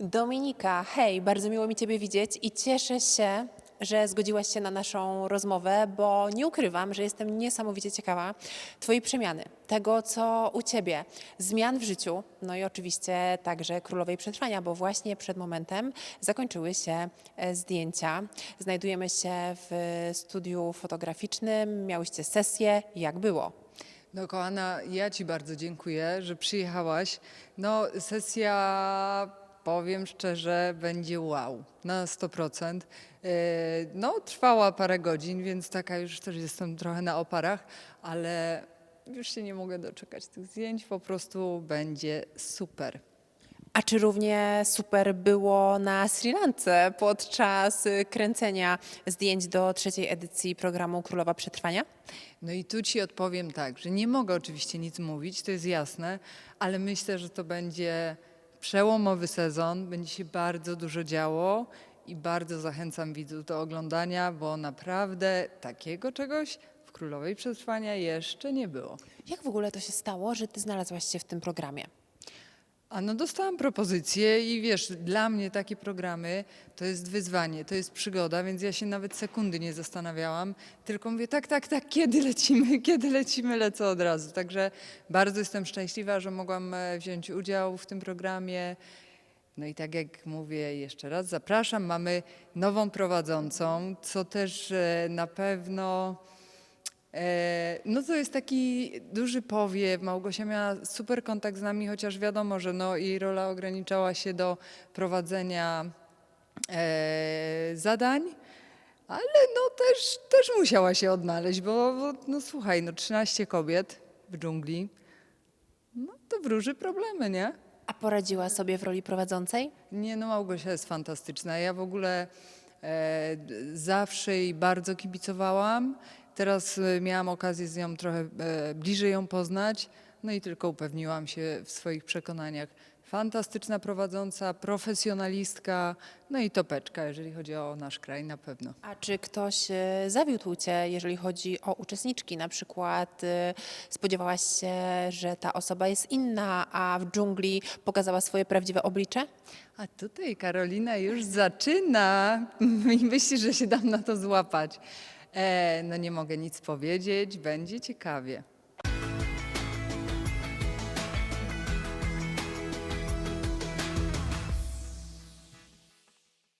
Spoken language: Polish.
Dominika, hej, bardzo miło mi Ciebie widzieć i cieszę się, że zgodziłaś się na naszą rozmowę, bo nie ukrywam, że jestem niesamowicie ciekawa Twojej przemiany, tego co u Ciebie, zmian w życiu, no i oczywiście także królowej przetrwania, bo właśnie przed momentem zakończyły się e, zdjęcia. Znajdujemy się w studiu fotograficznym, miałyście sesję, jak było? No kochana, ja Ci bardzo dziękuję, że przyjechałaś. No sesja, powiem szczerze, będzie wow, na 100%. E, No trwała parę godzin, więc taka już też jestem trochę na oparach, ale już się nie mogę doczekać tych zdjęć, po prostu będzie super. A czy równie super było na Sri Lance podczas kręcenia zdjęć do trzeciej edycji programu Królowa Przetrwania? No i tu ci odpowiem tak, że nie mogę oczywiście nic mówić, to jest jasne, ale myślę, że to będzie przełomowy sezon, będzie się bardzo dużo działo i bardzo zachęcam widzów do oglądania, bo naprawdę takiego czegoś w Królowej Przetrwania jeszcze nie było. Jak w ogóle to się stało, że ty znalazłaś się w tym programie? A no dostałam propozycję i wiesz, dla mnie takie programy to jest wyzwanie, to jest przygoda, więc ja się nawet sekundy nie zastanawiałam, tylko mówię tak, tak, tak, kiedy lecimy, kiedy lecimy, lecę od razu. Także bardzo jestem szczęśliwa, że mogłam e, wziąć udział w tym programie. No i tak jak mówię jeszcze raz, zapraszam, mamy nową prowadzącą, co też e, na pewno No to jest taki duży powiew. Małgosia miała super kontakt z nami, chociaż wiadomo, że no, jej rola ograniczała się do prowadzenia e, zadań, ale no też, też musiała się odnaleźć, bo, bo no słuchaj, no 13 kobiet w dżungli, no to wróży problemy, nie? A poradziła sobie w roli prowadzącej? Nie, no Małgosia jest fantastyczna. Ja w ogóle e, zawsze jej bardzo kibicowałam. Teraz e, miałam okazję z nią trochę e, bliżej ją poznać, no i tylko upewniłam się w swoich przekonaniach. Fantastyczna prowadząca, profesjonalistka, no i topeczka, jeżeli chodzi o nasz kraj na pewno. A czy ktoś y, zawiódł cię, jeżeli chodzi o uczestniczki? Na przykład y, spodziewałaś się, że ta osoba jest inna, a w dżungli pokazała swoje prawdziwe oblicze? A tutaj Karolina już zaczyna i myśli, że się dam na to złapać. E, no nie mogę nic powiedzieć, będzie ciekawie.